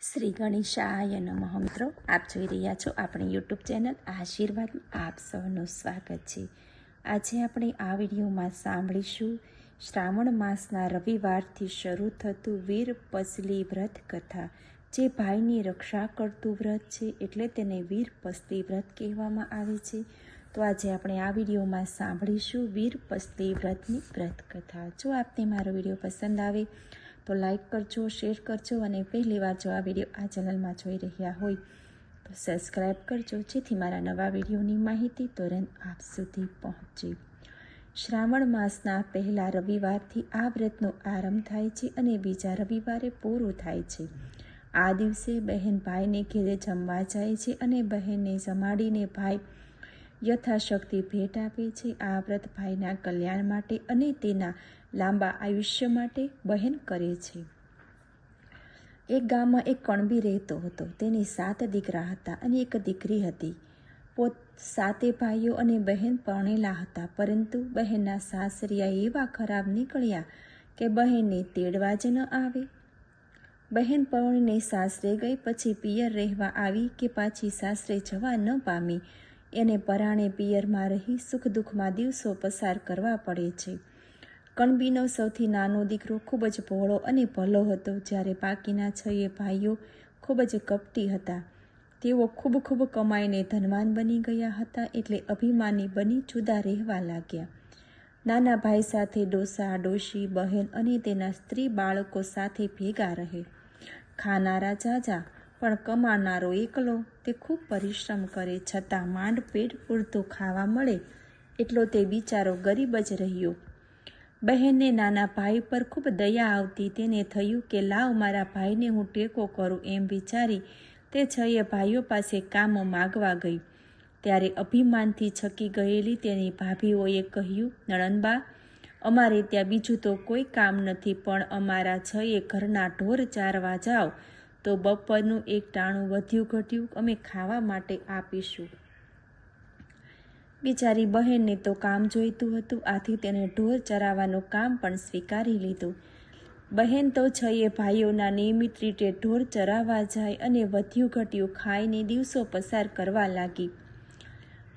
શ્રી ગણેશાય નમઃ મિત્રો. આપ જોઈ રહ્યા છો આપણી યુટ્યુબ ચેનલ આશીર્વાદ આપ સૌનું સ્વાગત છે. આજે આપણે આ વિડીયોમાં સાંભળીશું શ્રાવણ માસના રવિવારથી શરૂ થતું વીર પસલી વ્રત કથા. જે ભાઈની રક્ષા કરતું વ્રત છે એટલે તેને વીર પસલી વ્રત કહેવામાં આવે છે. તો આજે આપણે આ વિડીયોમાં સાંભળીશું વીર પસલી વ્રતની વ્રત કથા. જો આપને મારો વીડિયો પસંદ આવે તો લાઈક કરજો, શેર કરજો અને પહેલી વાર જો આ વીડિયો આ ચેનલમાં જોઈ રહ્યા હોય તો સબસ્ક્રાઈબ કરજો. જેથી મારા નવા વિડીયોની માહિતી તુરંત આપ સુધી પહોંચે. શ્રાવણ માસના પહેલા રવિવારથી આ વ્રતનો આરંભ થાય છે અને બીજા રવિવારે પૂરું થાય છે. આ દિવસે બહેન ભાઈને ઘેરે જમવા જાય છે અને બહેનને જમાડીને ભાઈ યથાશક્તિ ભેટ આપે છે. આ વ્રત ભાઈના કલ્યાણ માટે અને તેના લાંબા આયુષ્ય માટે બહેન કરે છે. એક ગામમાં એક કણબી રહેતો હતો. તેની સાત દીકરા હતા અને એક દીકરી હતી. પોત સાતે ભાઈઓ અને બહેન પરણેલા હતા. પરંતુ બહેનના સાસરિયા એવા ખરાબ નીકળ્યા કે બહેનને તેડવા જ ન આવે. બહેન પરણીને સાસરે ગઈ પછી પિયર રહેવા આવી કે પાછી સાસરે જવા ન પામી. એને પરાણે પિયરમાં રહી સુખ દુઃખમાં દિવસો પસાર કરવા પડે છે. કણબીનો સૌથી નાનો દીકરો ખૂબ જ ભોળો અને ભલો હતો, જ્યારે બાકીના છએ ભાઈઓ ખૂબ જ કપટી હતા. તેઓ ખૂબ ખૂબ કમાઈને ધનવાન બની ગયા હતા એટલે અભિમાની બની જુદા રહેવા લાગ્યા. નાના ભાઈ સાથે ડોસા, ડોશી, બહેન અને તેના સ્ત્રી બાળકો સાથે ભેગા રહે. ખાનારા જાજા, પણ કમાનારો એકલો, તે ખૂબ પરિશ્રમ કરે, છતાં માંડ પેટ પૂરતું ખાવા મળે, એટલો તે બિચારો ગરીબ જ રહ્યો. બહેનને નાના ભાઈ પર ખૂબ દયા આવતી તેને થયું કે, લાવ મારા ભાઈને હું ટેકો કરું, એમ વિચારી તે છએ ભાઈઓ પાસે કામ માગવા ગઈ. ત્યારે અભિમાનથી છકી ગયેલી તેની ભાભીઓએ કહ્યું, નણંદબા, અમારે ત્યાં બીજું તો કોઈ કામ નથી, પણ અમારા છએ ઘરના ઢોર ચારવા જાઓ. તો બપોરનું એક ટાણું વધ્યું ઘટ્યું, અમે ખાવા માટે આપીશું. બિચારી બહેનને તો કામ જોઈતું હતું, આથી તેને ઢોર ચરાવવાનું કામ પણ સ્વીકારી લીધું. બહેન તો છએ ભાઈઓના નિયમિત રીતે ઢોર ચરાવવા જાય અને વધ્યું ઘટ્યું ખાઈને દિવસો પસાર કરવા લાગી.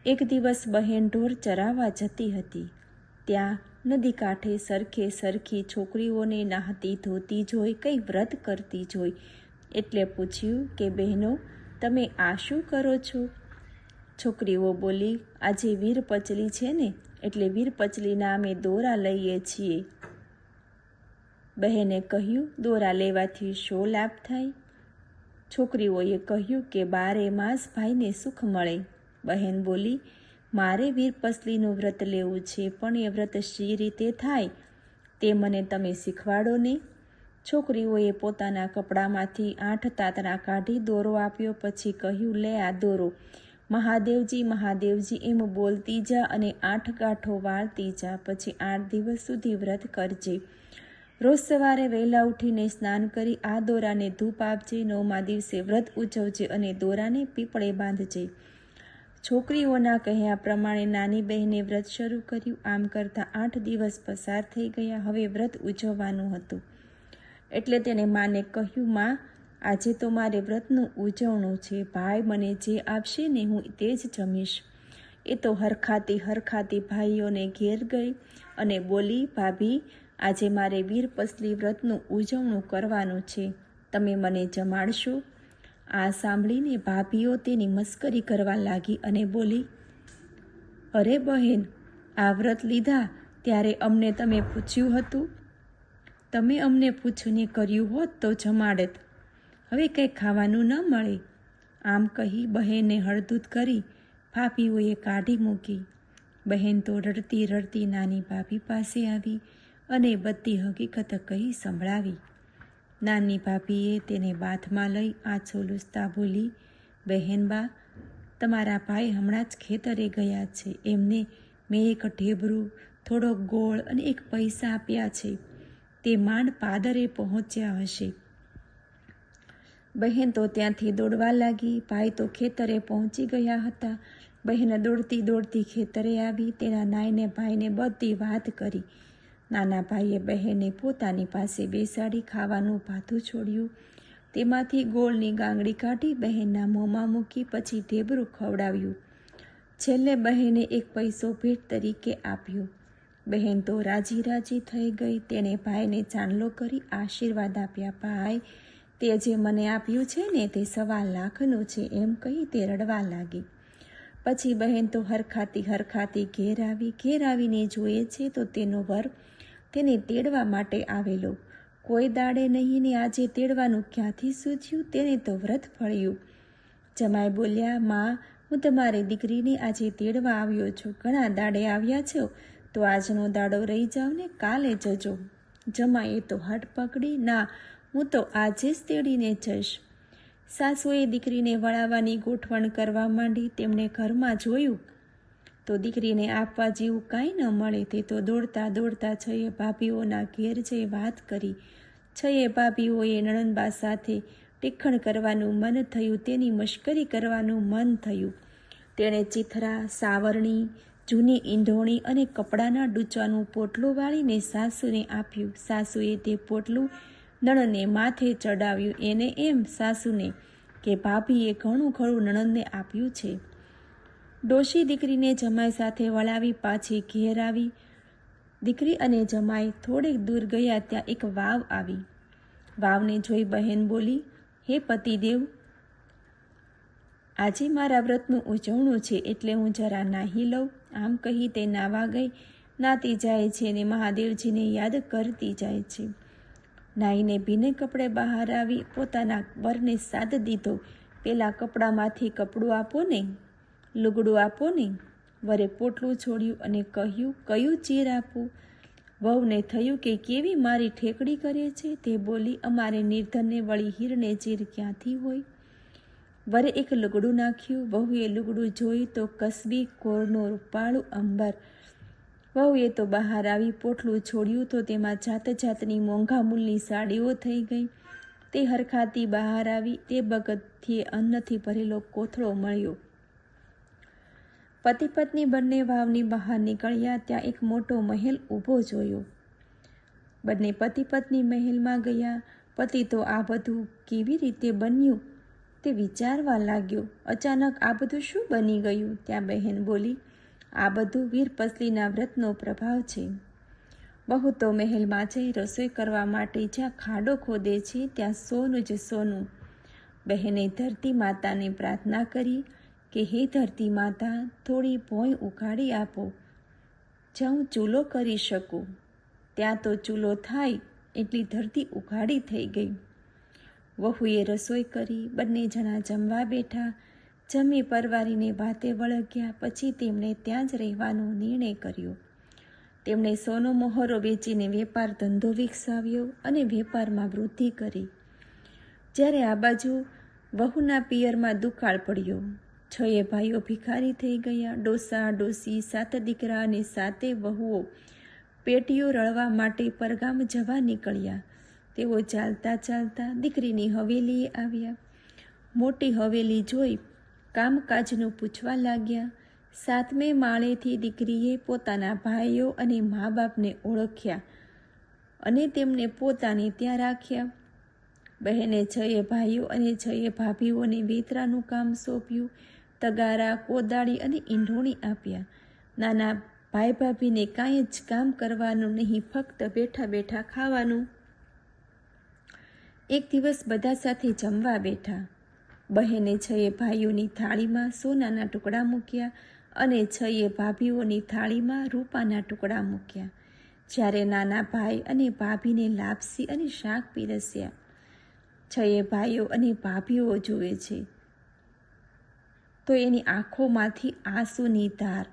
એક દિવસ બહેન ઢોર ચરાવવા જતી હતી. ત્યાં નદી કાંઠે સરખે સરખી છોકરીઓને નાહતી ધોતી જોઈ, કંઈ વ્રત કરતી જોઈ. એટલે પૂછ્યું કે બહેનો, તમે આ શું કરો છો? છોકરીઓ બોલી, આજે વીર પચલી છે ને, એટલે વીર પચલીના અમે દોરા લઈએ છીએ. બહેને કહ્યું, દોરા લેવાથી શો લાભ થાય? છોકરીઓએ કહ્યું કે, બારે માસ ભાઈને સુખ મળે. બહેન બોલી, મારે વીર પસલીનું વ્રત લેવું છે, પણ એ વ્રત શી રીતે થાય? તે મને તમે શીખવાડો ને. છોકરીઓએ પોતાના કપડામાંથી આઠ તાતણા કાઢી દોરો આપ્યો, પછી કહ્યું, લે આ દોરો. મહાદેવજી મહાદેવજી એમ બોલતી જા અને આઠ ગાંઠો વાળતી જા, પછી આઠ દિવસ સુધી વ્રત કરજે. રોજ સવારે વહેલા ઉઠીને સ્નાન કરી આ દોરાને ધૂપ આપજે, નવમા દિવસે વ્રત ઉજવજે અને દોરાને પીપળે બાંધજે. છોકરીઓના કહ્યા પ્રમાણે નાની બહેને વ્રત શરૂ કર્યું. આમ કરતાં આઠ દિવસ પસાર થઈ ગયા. હવે વ્રત ઉજવવાનું હતું. એટલે તેને માને કહ્યું, માં આજે તો મારે વ્રતનું ઉજવણું છે. ભાઈ મને જે આપશે ને હું તે જ જમીશ. એ તો હરખાતી હરખાતી ભાઈઓને ઘેર ગઈ અને બોલી, ભાભી, આજે મારે વીરપસલી વ્રતનું ઉજવણું કરવાનું છે. તમે મને જમાડશો? આ સાંભળીને ભાભીઓ તેની મસ્કરી કરવા લાગી અને બોલી, અરે બહેન, આ વ્રત લીધા ત્યારે અમને તમે પૂછ્યું હતું? તમે અમને પૂછીને કર્યું હોત તો જમાડત. હવે કંઈ ખાવાનું ન મળે. આમ કહી બહેને હળદૂત કરી ભાભીઓએ કાઢી મૂકી. બહેન તો રડતી રડતી નાની ભાભી પાસે આવી અને બધી હકીકત કહી સંભળાવી. નાની ભાભીએ તેને બાથમાં લઈ આછો લૂસતા બોલી બહેનબા તમારા ભાઈ હમણાં જ ખેતરે ગયા છે. એમને મેં એક ઢેબરું, થોડોક ગોળ અને એક પૈસા આપ્યા છે. તે માંડ પાદરે પહોંચ્યા હશે. બહેન તો ત્યાંથી દોડવા લાગી, ભાઈ તો ખેતરે પહોંચી ગયા હતા. બહેન દોડતી દોડતી ખેતરે આવી, તેના નાઈને ભાઈને બધી વાત કરી. નાના ભાઈએ બહેને પોતાની પાસે બેસાડી ખાવાનું ભાથું છોડ્યું. તેમાંથી ગોળની ગાંગડી કાઢી બહેનના મોંમાં મૂકી, પછી ઢેબરું ખવડાવ્યું. છેલ્લે બહેને એક પૈસો ભેટ તરીકે આપ્યો. બહેન તો રાજી રાજી થઈ ગઈ તેણે ભાઈને ચાંદલો કરી આશીર્વાદ આપ્યા, ભાઈ તે જે મને આપ્યું છે ને તે સવા લાખનું છે એમ કહી તે રડવા લાગી. પછી બહેન તો હરખાતી હરખાતી ઘેર આવી ઘેર આવીને જોઈએ છે તો તેનો વર તેને તેડવા માટે આવેલો. કોઈ દાડે નહીં ને આજે તેડવાનું ક્યાંથી સૂચ્યું તેને તો વ્રત ફળ્યું. જમાઈ બોલ્યા, માં, હું તમારી દીકરીને આજે તેડવા આવ્યો છું. ઘણા દાડે આવ્યા છો, તો આજનો દાડો રહી જાવ ને કાલે જજો. જમાઈએ તો હટ પકડી, ના હું તો આજે જ તેડીને જઈશ. સાસુએ દીકરીને વળાવવાની ગોઠવણ કરવા માંડી તેમણે ઘરમાં જોયું. તો દીકરીને આપવા જેવું કાંઈ ન મળે તે તો દોડતા દોડતા છયે ભાભીઓના ઘેર જઈ વાત કરી. છયે ભાભીઓએ નણંદબા સાથે ટીખણ કરવાનું મન થયું, તેની મશ્કરી કરવાનું મન થયું. તેણે ચિથરા, સાવરણી, જૂની ઈંધોણી અને કપડાના ડૂચવાનું પોટલું વાળીને સાસુને આપ્યું. સાસુએ તે પોટલું નણંદને માથે ચડાવ્યું. એને એમ સાસુને કે, ભાભીએ ઘણું ખરું નણંદને આપ્યું છે. ડોશી દીકરીને જમાઈ સાથે વળાવી પાછી ઘેર આવી. દીકરી અને જમાઈ થોડેક દૂર ગયા ત્યાં એક વાવ આવી. વાવને જોઈ બહેન બોલી, હે પતિદેવ, આજે મારા વ્રતનું ઉજવણું છે એટલે હું જરા નાહી લઉં. આમ કહી તે નાવા ગઈ. નાતી જાય છે ને મહાદેવજીને યાદ કરતી જાય છે. નાહીને ભીને કપડે બહાર આવી પોતાના વરને સાદ દીધો. પેલા કપડામાંથી કપડું આપો ને, લુગડું આપો ને, વરે પોટલું છોડ્યું અને કહ્યું, કયું ચીર આપું? વહુને થયું કે, કેવી મારી ઠેકડી કરે છે? તે બોલી, અમારે નિર્ધનને વળી હીરને ચીર ક્યાંથી હોય? વરે એક લુગડું નાખ્યું. વહુએ લુગડું જોયું તો કસબી, કોરનું રૂપાળું, અંબર વહુએ તો બહાર આવી પોટલું છોડ્યું તો તેમાં જાત જાતની મોંઘા મૂલની સાડીઓ થઈ ગઈ. તે હરખાતી બહાર આવી તે બગતથી અન્નથી ભરેલો કોથળો મળ્યો. પતિ પત્ની બંને વાવની બહાર નીકળ્યા ત્યાં એક મોટો મહેલ ઊભો જોયો. બંને પતિ પત્ની મહેલમાં ગયા. પતિ તો આ બધું કેવી રીતે બન્યું? તે વિચારવા લાગ્યો. અચાનક આ બધું શું બની ગયું? ત્યાં બહેન બોલી આ બધું વીરપસલીના વ્રતનો પ્રભાવ છે. બહુ તો મહેલમાં જઈ રસોઈ કરવા માટે જ્યાં ખાડો ખોદે છે, ત્યાં સોનું જ સોનું. બહેને ધરતી માતાને પ્રાર્થના કરી કે, હે ધરતી માતા, થોડી ભોંય ઉઘાડી આપો. જ્યાં હું ચૂલો કરી શકું. ત્યાં તો ચૂલો થાય, એટલી ધરતી ઉઘાડી થઈ ગઈ. વહુએ રસોઈ કરી, બંને જણા જમવા બેઠા જમી પરવારીને ભાતે વળગ્યા પછી તેમણે ત્યાં જ રહેવાનો નિર્ણય કર્યો. તેમણે સોનો મોહરો વેચીને વેપાર ધંધો વિકસાવ્યો અને વેપારમાં વૃદ્ધિ કરી. જ્યારે આ બાજુ વહુના પિયરમાં દુકાળ પડ્યો. છએ ભાઈઓ ભિખારી થઈ ગયા. ડોસા, ડોસી, સાત દીકરા અને સાતે વહુઓ પેટીઓ રળવા માટે પરગામ જવા નીકળ્યા. તેઓ ચાલતા ચાલતા દીકરીની હવેલીએ આવ્યા. મોટી હવેલી જોઈ કામકાજનું પૂછવા લાગ્યા. સાતમે માળેથી દીકરીએ પોતાના ભાઈઓ અને મા બાપને ઓળખ્યા અને તેમને પોતાને ત્યાં રાખ્યા. બહેને છએ ભાઈઓ અને છએ ભાભીઓને વેતરાનું કામ સોંપ્યું, તગારા, કોદાળી અને ઈંઢોણી આપ્યા. નાના ભાઈ ભાભીને કાંઈ જ કામ કરવાનું નહીં, ફક્ત બેઠા બેઠા ખાવાનું. એક દિવસ બધા સાથે જમવા બેઠા. બહેને છયે ભાઈઓની થાળીમાં સોનાના ટુકડા મૂક્યા અને છએ ભાભીઓની થાળીમાં રૂપાના ટુકડા મૂક્યા. જ્યારે નાના ભાઈ અને ભાભીને લાપસી અને શાક પીરસ્યા. છયે ભાઈઓ અને ભાભીઓ જુએ છે. તો એની આંખોમાંથી આંસુની ધાર.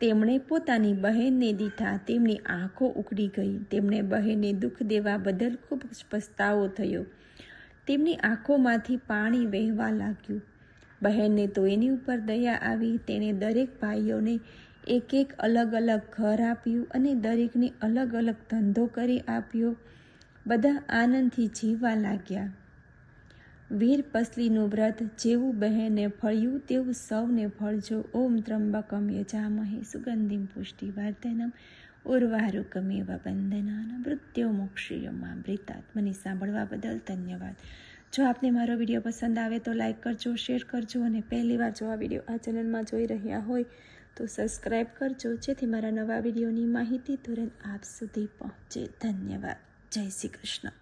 તેમણે પોતાની બહેનને દીઠા તેમની આંખો ઉકળી ગઈ. તેમણે બહેનને દુઃખ દેવા બદલ ખૂબ પસ્તાવો થયો. તેમની આંખોમાંથી પાણી વહેવા લાગ્યું. બહેનને તો એની ઉપર દયા આવી. તેણે દરેક ભાઈઓને એક એક અલગ અલગ ઘર આપ્યું અને દરેકને અલગ અલગ ધંધો કરી આપ્યો. બધા આનંદથી જીવવા લાગ્યા. વીર પસલીનું વ્રત જેવું બહેને ફળ્યું, તેવું સૌને ફળજો. ઓમ ત્રંબકમ યજામહે. સુગંધિમ પુષ્ટિવર્ધનમ એવા બંધનાના મૃત્યુ મોક્ષિયમાં બ્રિતાત્મને સાંભળવા બદલ ધન્યવાદ. જો આપને મારો વીડિયો પસંદ આવે તો લાઈક કરજો, શેર કરજો અને પહેલીવાર જો આ વીડિયો આ ચેનલમાં જોઈ રહ્યા હોય તો સબસ્ક્રાઈબ કરજો. જેથી મારા નવા વિડીયોની માહિતી તુરંત આપ સુધી પહોંચે. ધન્યવાદ. જય શ્રી કૃષ્ણ.